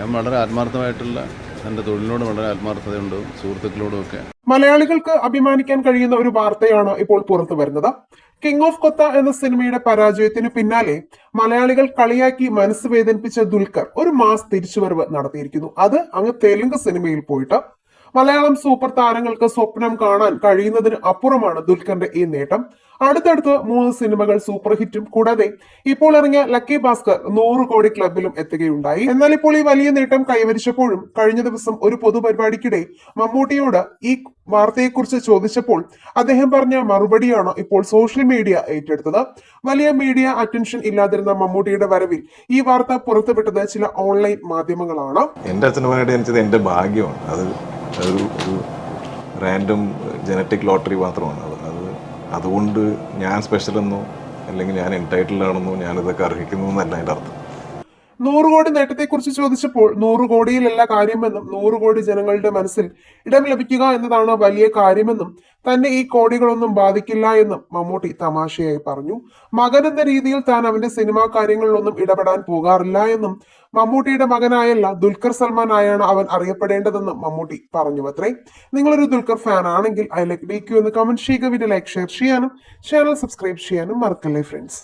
ഞാൻ വളരെ ആത്മാർത്ഥമായിട്ടുള്ള എന്റെ തൊഴിലിനോട് വളരെ ആത്മാർത്ഥതയുണ്ട് സുഹൃത്തുക്കളോടും ഒക്കെ. മലയാളികൾക്ക് അഭിമാനിക്കാൻ കഴിയുന്ന ഒരു വാർത്തയാണ് ഇപ്പോൾ പുറത്തു വരുന്നത്. കിങ് ഓഫ് കൊത്ത എന്ന സിനിമയുടെ പരാജയത്തിന് പിന്നാലെ മലയാളികൾ കളിയാക്കി മനസ്സ് വേദനിപ്പിച്ച ദുൽഖർ ഒരു മാസ് തിരിച്ചുവരവ് നടത്തിയിരിക്കുന്നു. അത് അങ്ങ് തെലുങ്ക് സിനിമയിൽ പോയിട്ട് മലയാളം സൂപ്പർ താരങ്ങൾക്ക് സ്വപ്നം കാണാൻ കഴിയുന്നതിന് അപ്പുറമാണ് ദുൽഖറിന്റെ ഈ നേട്ടം. അടുത്തടുത്ത് മൂന്ന് സിനിമകൾ സൂപ്പർ ഹിറ്റും കൂടാതെ ഇപ്പോൾ ഇറങ്ങിയ ലക്കി ഭാസ്കർ നൂറ് കോടി ക്ലബിലും എത്തുകയുണ്ടായി. എന്നാൽ ഇപ്പോൾ ഈ വലിയ നേട്ടം കൈവരിച്ചപ്പോഴും കഴിഞ്ഞ ദിവസം ഒരു പൊതുപരിപാടിക്കിടെ മമ്മൂട്ടിയോട് ഈ വാർത്തയെക്കുറിച്ച് ചോദിച്ചപ്പോൾ അദ്ദേഹം പറഞ്ഞ മറുപടിയാണ് ഇപ്പോൾ സോഷ്യൽ മീഡിയ ഏറ്റെടുത്തത്. വലിയ മീഡിയ അറ്റൻഷൻ ഇല്ലാതിരുന്ന മമ്മൂട്ടിയുടെ വരവിൽ ഈ വാർത്ത പുറത്തുവിട്ടത് ചില ഓൺലൈൻ മാധ്യമങ്ങളാണ്. എന്റെ അച്ഛനുമായിട്ട് എനിക്ക് എന്റെ ഭാഗ്യമാണ്. അത് ഒരു ഒരു റാൻഡം ജനറ്റിക് ലോട്ടറി മാത്രമാണ്. അത് അത് അതുകൊണ്ട് ഞാൻ സ്പെഷ്യലെന്നോ അല്ലെങ്കിൽ ഞാൻ എൻടൈറ്റിൽഡ് ആണെന്നോ ഞാനിതൊക്കെ അർഹിക്കുന്നു എന്നല്ല അതിന്റെ അർത്ഥം. നൂറ് കോടി നേട്ടത്തെക്കുറിച്ച് ചോദിച്ചപ്പോൾ നൂറ് കോടിയിലല്ല കാര്യമെന്നും നൂറ് കോടി ജനങ്ങളുടെ മനസ്സിൽ ഇടം ലഭിക്കുക എന്നതാണ് വലിയ കാര്യമെന്നും തന്നെ ഈ കോടികളൊന്നും ബാധിക്കില്ല എന്നും മമ്മൂട്ടി തമാശയായി പറഞ്ഞു. മകൻ എന്ന രീതിയിൽ താൻ അവന്റെ സിനിമാ കാര്യങ്ങളിലൊന്നും ഇടപെടാൻ പോകാറില്ല എന്നും മമ്മൂട്ടിയുടെ മകനായല്ല ദുൽഖർ സൽമാൻ ആയാണ് അവൻ അറിയപ്പെടേണ്ടതെന്നും മമ്മൂട്ടി പറഞ്ഞു അത്രേ. നിങ്ങളൊരു ദുൽഖർ ഫാൻ ആണെങ്കിൽ ഐ ലൈക്ക് ഡി ക്യു എന്ന് കമന്റ് ചെയ്യുക വീഡിയോ ലൈക്ക് ഷെയർ ചെയ്യാനും ചാനൽ സബ്സ്ക്രൈബ് ചെയ്യാനും മറക്കല്ലേ ഫ്രണ്ട്സ്